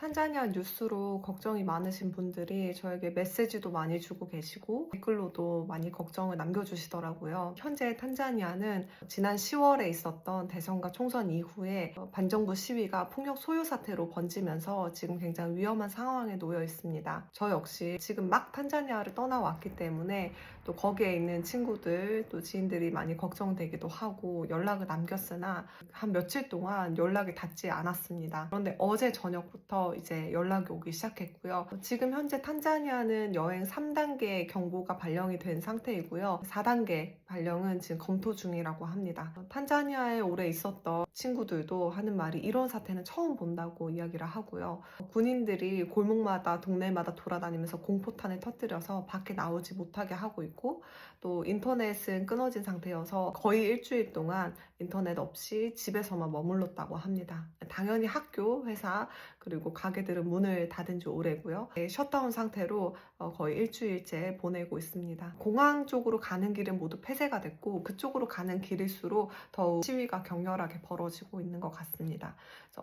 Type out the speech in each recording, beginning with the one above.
탄자니아 뉴스로 걱정이 많으신 분들이 저에게 메시지도 많이 주고 계시고 댓글로도 많이 걱정을 남겨주시더라고요. 현재 탄자니아는 지난 10월에 있었던 대선과 총선 이후에 반정부 시위가 폭력 소요 사태로 번지면서 지금 굉장히 위험한 상황에 놓여 있습니다. 저 역시 지금 막 탄자니아를 떠나왔기 때문에 또 거기에 있는 친구들 또 지인들이 많이 걱정되기도 하고 연락을 남겼으나 한 며칠 동안 연락이 닿지 않았습니다. 그런데 어제 저녁부터 이제 연락이 오기 시작했고요. 지금 현재 탄자니아는 여행 3단계 경보가 발령이 된 상태이고요. 4단계 발령은 지금 검토 중이라고 합니다. 탄자니아에 오래 있었던 친구들도 하는 말이 이런 사태는 처음 본다고 이야기를 하고요. 군인들이 골목마다 동네마다 돌아다니면서 공포탄을 터뜨려서 밖에 나오지 못하게 하고 있고 또 인터넷은 끊어진 상태여서 거의 일주일 동안 인터넷 없이 집에서만 머물렀다고 합니다. 당연히 학교, 회사, 그리고 가게들은 문을 닫은 지 오래고요. 네, 셧다운 상태로 어, 거의 일주일째 보내고 있습니다. 공항 쪽으로 가는 길은 모두 폐쇄가 됐고 그쪽으로 가는 길일수록 더욱 시위가 격렬하게 벌어지고 있는 것 같습니다.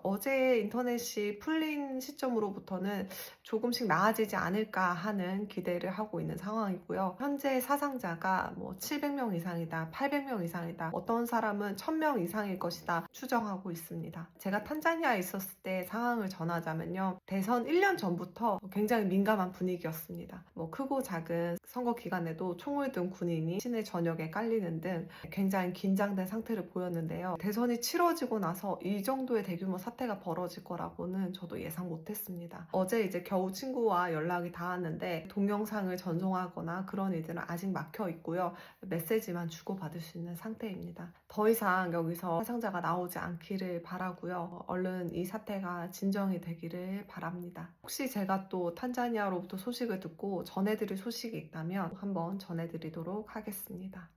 어제 인터넷이 풀린 시점으로부터는 조금씩 나아지지 않을까 하는 기대를 하고 있는 상황이고요. 현재 사상자가 뭐 700명 이상이다, 800명 이상이다, 어떤 사람은 1000명 이상일 것이다 추정하고 있습니다. 제가 탄자니아에 있었을 때 상황을 전하자면 요. 대선 1년 전부터 굉장히 민감한 분위기였습니다. 뭐 크고 작은 선거 기간에도 총을 든 군인이 시내 전역에 깔리는 등 굉장히 긴장된 상태를 보였는데요. 대선이 치러지고 나서 이 정도의 대규모 사태가 벌어질 거라고는 저도 예상 못했습니다. 어제 이제 겨우 친구와 연락이 닿았는데 동영상을 전송하거나 그런 일들은 아직 막혀 있고요. 메시지만 주고받을 수 있는 상태입니다. 더 이상 여기서 사상자가 나오지 않기를 바라고요. 얼른 이 사태가 진정이 되 기를 바랍니다. 혹시 제가 또 탄자니아로부터 소식을 듣고 전해드릴 소식이 있다면 한번 전해드리도록 하겠습니다.